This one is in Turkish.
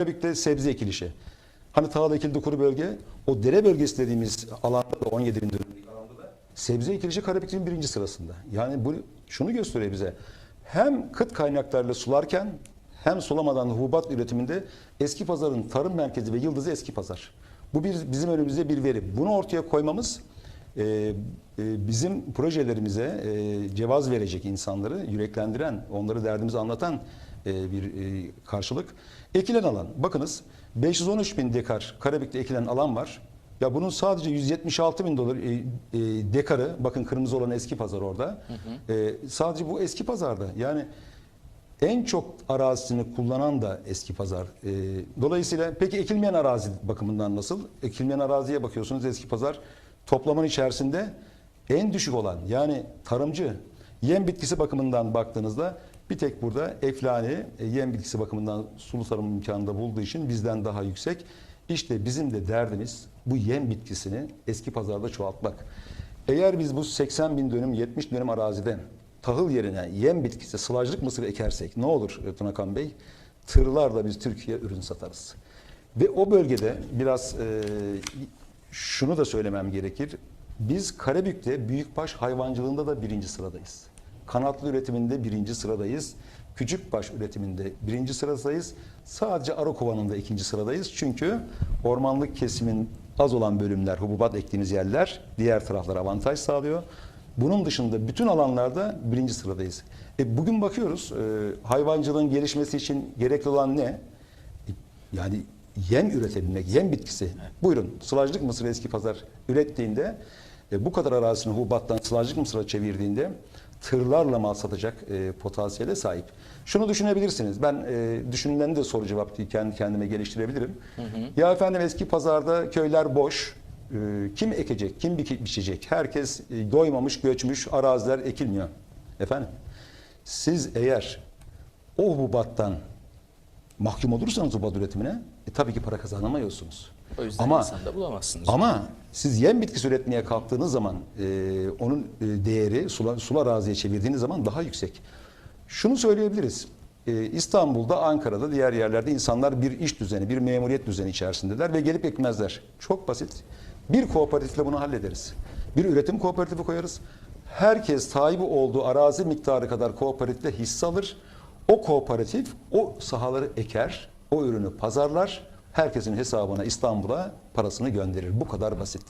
Karabük'te sebze ekilişi. Hani tahıl ekildi kuru bölge. O dere bölgesi dediğimiz alanda da 17 bin dönümlük alanda da sebze ekilişi Karabük'ün birinci sırasında. Yani bu şunu gösteriyor bize. Hem kıt kaynaklarla sularken hem sulamadan hububat üretiminde eski pazarın tarım merkezi ve yıldızı eski pazar. Bu bir, bizim önümüzde bir veri. Bunu ortaya koymamız e, e, bizim projelerimize e, cevaz verecek insanları yüreklendiren, onları derdimizi anlatan e, bir e, karşılık. Ekilen alan, bakınız 513 bin dekar Karabük'te ekilen alan var. Ya bunun sadece 176 bin dolar e, e, dekarı, bakın kırmızı olan eski pazar orada. E, sadece bu eski pazarda. Yani en çok arazisini kullanan da eski pazar. E, dolayısıyla peki ekilmeyen arazi bakımından nasıl? Ekilmeyen araziye bakıyorsunuz eski pazar toplamın içerisinde en düşük olan yani tarımcı yem bitkisi bakımından baktığınızda bir tek burada eflani e, yem bitkisi bakımından sulu tarım imkanında bulduğu için bizden daha yüksek. İşte bizim de derdimiz bu yem bitkisini eski pazarda çoğaltmak. Eğer biz bu 80 bin dönüm 70 dönüm araziden tahıl yerine yem bitkisi sılajlık mısır ekersek ne olur e, Tunakan Bey? Tırlarla biz Türkiye ürün satarız. Ve o bölgede biraz e, şunu da söylemem gerekir. Biz Karabük'te büyükbaş hayvancılığında da birinci sıradayız. Kanatlı üretiminde birinci sıradayız. Küçükbaş üretiminde birinci sıradayız. Sadece arı kovanında ikinci sıradayız. Çünkü ormanlık kesimin az olan bölümler, hububat ektiğimiz yerler diğer taraflara avantaj sağlıyor. Bunun dışında bütün alanlarda birinci sıradayız. E bugün bakıyoruz e, hayvancılığın gelişmesi için gerekli olan ne? E, Yani yem üretebilmek, yem bitkisi. Buyurun sılajlık mısır eski pazar ürettiğinde e, bu kadar arazisini hububattan sılajlık mısıra çevirdiğinde tırlarla mal satacak e, potansiyele sahip. Şunu düşünebilirsiniz. Ben e, düşünülen de soru cevap diye kendi kendime geliştirebilirim. Ya efendim eski pazarda köyler boş. E, kim ekecek, kim bike- biçecek? Herkes e, doymamış, göçmüş, araziler ekilmiyor. Efendim siz eğer o hububattan mahkum olursanız hububat üretimine e, tabii ki para kazanamıyorsunuz. O yüzden Ama insan da bulamazsınız. ama siz yem bitkisi üretmeye kalktığınız zaman e, onun e, değeri sula, sula araziye çevirdiğiniz zaman daha yüksek. Şunu söyleyebiliriz. E, İstanbul'da, Ankara'da, diğer yerlerde insanlar bir iş düzeni, bir memuriyet düzeni içerisindeler ve gelip ekmezler. Çok basit. Bir kooperatifle bunu hallederiz. Bir üretim kooperatifi koyarız. Herkes sahibi olduğu arazi miktarı kadar kooperatifte hisse alır. O kooperatif o sahaları eker, o ürünü pazarlar. Herkesin hesabına İstanbul'a parasını gönderir. Bu kadar basit.